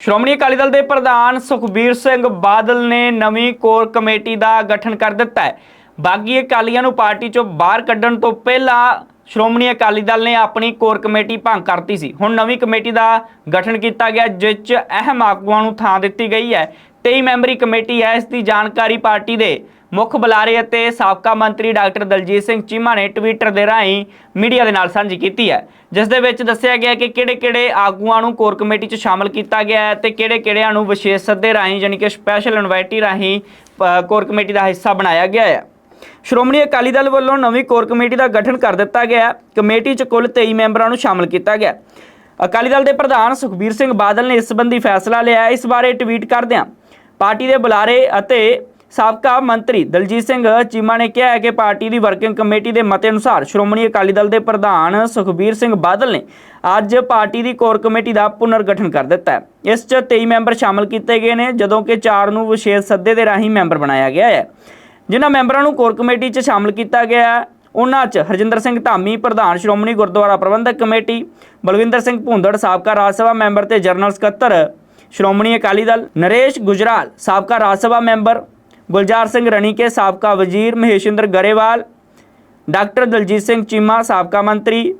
ਸ਼੍ਰੋਮਣੀ ਅਕਾਲੀ ਦਲ ਦੇ ਪ੍ਰਧਾਨ ਸੁਖਬੀਰ ਸਿੰਘ ਬਾਦਲ ਨੇ ਨਵੀਂ ਕੋਰ ਕਮੇਟੀ ਦਾ ਗਠਨ ਕਰ ਦਿੱਤਾ ਹੈ। ਬਾਗੀ ਅਕਾਲੀਆਂ ਨੂੰ ਪਾਰਟੀ ਚੋਂ ਬਾਹਰ ਕੱਢਣ ਤੋਂ ਪਹਿਲਾਂ ਸ਼੍ਰੋਮਣੀ ਅਕਾਲੀ ਦਲ ਨੇ ਆਪਣੀ ਕੋਰ ਕਮੇਟੀ ਭੰਗ ਕਰਤੀ ਸੀ। ਹੁਣ ਨਵੀਂ ਕਮੇਟੀ ਦਾ ਗਠਨ ਕੀਤਾ ਗਿਆ, ਜਿਸ 'ਚ ਅਹਿਮ ਆਗੂਆਂ ਨੂੰ ਥਾਂ ਦਿੱਤੀ ਗਈ ਹੈ। 23 ਮੈਂਬਰੀ ਕਮੇਟੀ ਹੈ, ਇਸ ਦੀ ਜਾਣਕਾਰੀ ਪਾਰਟੀ ਦੇ ਮੁੱਖ ਬੁਲਾਰੇ ਅਤੇ ਸਾਬਕਾ ਮੰਤਰੀ ਡਾਕਟਰ ਦਲਜੀਤ ਸਿੰਘ ਚੀਮਾ ਨੇ ਟਵਿੱਟਰ ਦੇ ਰਾਹੀਂ ਮੀਡੀਆ ਦੇ ਨਾਲ ਸਾਂਝੀ ਕੀਤੀ ਹੈ। ਜਿਸ ਦੇ ਵਿੱਚ ਦੱਸਿਆ ਗਿਆ ਕਿ ਕਿਹੜੇ-ਕਿਹੜੇ ਆਗੂਆਂ ਨੂੰ ਕੋਰ ਕਮੇਟੀ 'ਚ ਸ਼ਾਮਲ ਕੀਤਾ ਗਿਆ ਹੈ ਤੇ ਕਿਹੜੇ-ਕਿਹੜਿਆਂ ਨੂੰ ਵਿਸ਼ੇਸ਼ ਸੱਦੇ ਰਾਹੀਂ ਯਾਨੀ ਕਿ ਸਪੈਸ਼ਲ ਇਨਵਾਈਟੀ ਰਾਹੀਂ ਕੋਰ ਕਮੇਟੀ ਦਾ ਹਿੱਸਾ ਬਣਾਇਆ ਗਿਆ ਹੈ। ਸ਼੍ਰੋਮਣੀ ਅਕਾਲੀ ਦਲ ਵੱਲੋਂ ਨਵੀਂ ਕੋਰ ਕਮੇਟੀ ਦਾ ਗਠਨ ਕਰ ਦਿੱਤਾ ਗਿਆ ਕਮੇਟੀ 'ਚ ਕੁੱਲ 23 ਮੈਂਬਰਾਂ ਨੂੰ ਸ਼ਾਮਲ ਕੀਤਾ ਗਿਆ ਅਕਾਲੀ ਦਲ ਦੇ ਪ੍ਰਧਾਨ ਸੁਖਬੀਰ ਸਿੰਘ ਬਾਦਲ ਨੇ ਇਸ ਸੰਬੰਧੀ ਫੈਸਲਾ ਲਿਆ ਇਸ ਬਾਰੇ ਟਵੀਟ ਕਰਦਿਆਂ ਪਾਰਟੀ ਦੇ ਬੁਲਾਰੇ ਅਤੇ ਸਾਬਕਾ ਮੰਤਰੀ ਦਲਜੀਤ ਸਿੰਘ ਚੀਮਾ ਨੇ ਕਿਹਾ ਹੈ ਕਿ ਪਾਰਟੀ ਦੀ ਵਰਕਿੰਗ ਕਮੇਟੀ ਦੇ ਮਤੇ ਅਨੁਸਾਰ ਸ਼੍ਰੋਮਣੀ ਅਕਾਲੀ ਦਲ ਦੇ ਪ੍ਰਧਾਨ ਸੁਖਬੀਰ ਸਿੰਘ ਬਾਦਲ ਨੇ ਅੱਜ ਪਾਰਟੀ ਦੀ ਕੋਰ ਕਮੇਟੀ ਦਾ ਪੁਨਰ ਗਠਨ ਕਰ ਦਿੱਤਾ ਹੈ। ਇਸ 'ਚ 23 ਮੈਂਬਰ ਸ਼ਾਮਲ ਕੀਤੇ ਗਏ ਨੇ ਜਦੋਂ ਕਿ 4 ਨੂੰ ਵਿਸ਼ੇਸ਼ ਸੱਦੇ ਦੇ ਰਾਹੀਂ ਮੈਂਬਰ ਬਣਾਇਆ ਗਿਆ ਹੈ। ਜਿਨ੍ਹਾਂ ਮੈਂਬਰਾਂ ਨੂੰ ਕੋਰ ਕਮੇਟੀ 'ਚ ਸ਼ਾਮਲ ਕੀਤਾ ਗਿਆ ਹੈ, ਉਹਨਾਂ 'ਚ ਹਰਜਿੰਦਰ ਸਿੰਘ ਧਾਮੀ ਪ੍ਰਧਾਨ ਸ਼੍ਰੋਮਣੀ ਗੁਰਦੁਆਰਾ ਪ੍ਰਬੰਧਕ ਕਮੇਟੀ ਬਲਵਿੰਦਰ ਸਿੰਘ ਭੁੰਦੜ ਸਾਬਕਾ ਰਾਜ ਸਭਾ ਮੈਂਬਰ ਤੇ ਜਨਰਲ ਸਕੱਤਰ ਸ਼੍ਰੋਮਣੀ ਅਕਾਲੀ ਦਲ ਨਰੇਸ਼ ਗੁਜਰਾਲ, ਸਾਬਕਾ ਰਾਜ ਸਭਾ ਮੈਂਬਰ ਗੁਲਜ਼ਾਰ ਸਿੰਘ ਰਣੀਕੇ, ਸਾਬਕਾ ਵਜ਼ੀਰ ਮਹੇਸ਼ਿੰਦਰ ਗਰੇਵਾਲ, ਡਾਕਟਰ ਦਲਜੀਤ ਸਿੰਘ ਚੀਮਾ, ਸਾਬਕਾ ਮੰਤਰੀ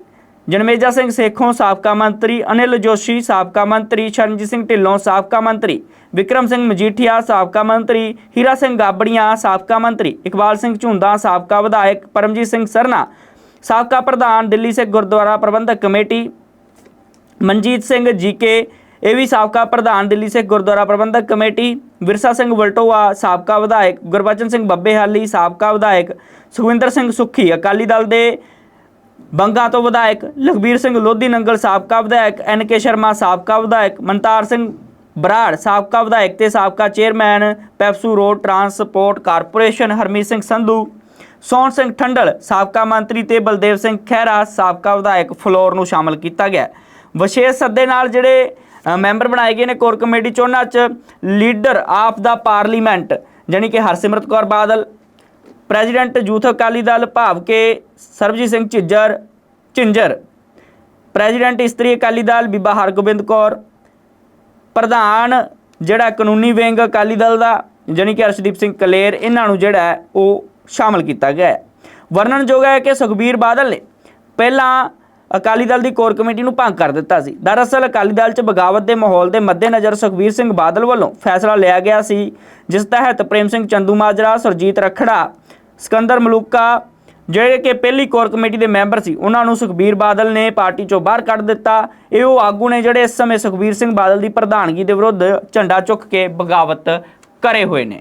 ਜਨਮੇਜਾ ਸਿੰਘ ਸੇਖੋਂ, ਸਾਬਕਾ ਮੰਤਰੀ ਅਨਿਲ ਜੋਸ਼ੀ, ਸਾਬਕਾ ਮੰਤਰੀ ਸ਼ਰਨਜੀਤ ਸਿੰਘ ਢਿੱਲੋਂ, ਸਾਬਕਾ ਮੰਤਰੀ ਵਿਕਰਮ ਸਿੰਘ ਮਜੀਠੀਆ, ਸਾਬਕਾ ਮੰਤਰੀ ਹੀਰਾ ਸਿੰਘ ਗਾਬੜੀਆਂ, ਸਾਬਕਾ ਮੰਤਰੀ ਇਕਬਾਲ ਸਿੰਘ ਝੁੰਦਾ, ਸਾਬਕਾ ਵਿਧਾਇਕ ਪਰਮਜੀਤ ਸਿੰਘ ਸਰਨਾ, ਸਾਬਕਾ ਪ੍ਰਧਾਨ ਦਿੱਲੀ ਸਿੱਖ ਗੁਰਦੁਆਰਾ ਪ੍ਰਬੰਧਕ ਕਮੇਟੀ ਮਨਜੀਤ ਸਿੰਘ ਜੀਕੇ ਇਹ ਵੀ ਸਾਬਕਾ ਪ੍ਰਧਾਨ ਦਿੱਲੀ ਸਿੱਖ ਗੁਰਦੁਆਰਾ ਪ੍ਰਬੰਧਕ ਕਮੇਟੀ, ਵਿਰਸਾ ਸਿੰਘ ਵਲਟੋਆ, ਸਾਬਕਾ ਵਿਧਾਇਕ ਗੁਰਬਚਨ ਸਿੰਘ ਬੱਬੇਹਾਲੀ, ਸਾਬਕਾ ਵਿਧਾਇਕ ਸੁਖਵਿੰਦਰ ਸਿੰਘ ਸੁੱਖੀ, ਅਕਾਲੀ ਦਲ ਦੇ ਬੰਗਾ ਤੋਂ ਵਿਧਾਇਕ ਲਖਬੀਰ ਸਿੰਘ ਲੋਧੀ ਨੰਗਲ, ਸਾਬਕਾ ਵਿਧਾਇਕ ਐਨ ਕੇ ਸ਼ਰਮਾ, ਸਾਬਕਾ ਵਿਧਾਇਕ ਮਨਤਾਰ ਸਿੰਘ ਬਰਾੜ, ਸਾਬਕਾ ਵਿਧਾਇਕ ਤੇ ਸਾਬਕਾ chairman PEPSU road transport corporation Harmeet Singh Sandhu, Sohan Singh Thandal, ਸਾਬਕਾ ਮੰਤਰੀ ਤੇ ਬਲਦੇਵ ਸਿੰਘ ਖਹਿਰਾ, ਸਾਬਕਾ ਵਿਧਾਇਕ ਫਲੋਰ ਨੂੰ ਸ਼ਾਮਲ ਕੀਤਾ ਗਿਆ। ਵਿਸ਼ੇਸ਼ ਸੱਦੇ ਨਾਲ ਜਿਹੜੇ ਮੈਂਬਰ ਬਣਾਏ ਗਏ ਨੇ ਕੋਰ ਕਮੇਟੀ ਚ। ਉਹਨਾਂ ਚ ਲੀਡਰ ਆਫ ਦਾ ਪਾਰਲੀਮੈਂਟ, ਜਾਣੀ ਕਿ ਹਰਸਿਮਰਤ ਕੌਰ ਬਾਦਲ, ਪ੍ਰੈਜ਼ੀਡੈਂਟ ਯੂਥ ਅਕਾਲੀ ਦਲ ਭਾਵ ਕੇ ਸਰਬਜੀਤ ਸਿੰਘ ਝਿੱਜਰ, ਝਿੰਜਰ, ਪ੍ਰੈਜ਼ੀਡੈਂਟ ਇਸਤਰੀ ਅਕਾਲੀ ਦਲ ਬੀਬਾ ਹਰਗੋਬਿੰਦ ਕੌਰ, ਪ੍ਰਧਾਨ ਜਿਹੜਾ ਕਾਨੂੰਨੀ ਵਿੰਗ ਅਕਾਲੀ ਦਲ ਦਾ, ਜਾਣੀ ਕਿ ਅਰਸ਼ਦੀਪ ਸਿੰਘ ਕਲੇਰ, ਇਹਨਾਂ ਨੂੰ ਜਿਹੜਾ ਉਹ ਸ਼ਾਮਲ ਕੀਤਾ ਗਿਆ ਹੈ। ਵਰਣਨਯੋਗ ਹੈ ਕਿ ਸੁਖਬੀਰ ਬਾਦਲ ਨੇ ਪਹਿਲਾਂ ਅਕਾਲੀ ਦਲ ਦੀ ਕੋਰ ਕਮੇਟੀ ਨੂੰ ਭੰਗ ਕਰ ਦਿੱਤਾ ਸੀ। ਦਰਅਸਲ ਅਕਾਲੀ ਦਲ 'ਚ ਬਗਾਵਤ ਦੇ ਮਾਹੌਲ ਦੇ ਮੱਦੇਨਜ਼ਰ ਸੁਖਬੀਰ ਸਿੰਘ ਬਾਦਲ ਵੱਲੋਂ ਫੈਸਲਾ ਲਿਆ ਗਿਆ ਸੀ, ਜਿਸ ਤਹਿਤ ਪ੍ਰੇਮ ਸਿੰਘ ਚੰਦੂ ਮਾਜਰਾ, ਸੁਰਜੀਤ ਰਖੜਾ, ਸਿਕੰਦਰ ਮਲੂਕਾ, ਜਿਹੜੇ ਕਿ ਪਹਿਲੀ ਕੋਰ ਕਮੇਟੀ ਦੇ ਮੈਂਬਰ ਸੀ, ਉਹਨਾਂ ਨੂੰ ਸੁਖਬੀਰ ਬਾਦਲ ਨੇ ਪਾਰਟੀ ਚੋਂ ਬਾਹਰ ਕੱਢ ਦਿੱਤਾ। ਇਹ ਉਹ ਆਗੂ ਨੇ ਜਿਹੜੇ ਇਸ ਸਮੇਂ ਸੁਖਬੀਰ ਸਿੰਘ ਬਾਦਲ ਦੀ ਪ੍ਰਧਾਨਗੀ ਦੇ ਵਿਰੁੱਧ ਝੰਡਾ ਚੁੱਕ ਕੇ ਬਗਾਵਤ ਕਰੇ ਹੋਏ ਨੇ।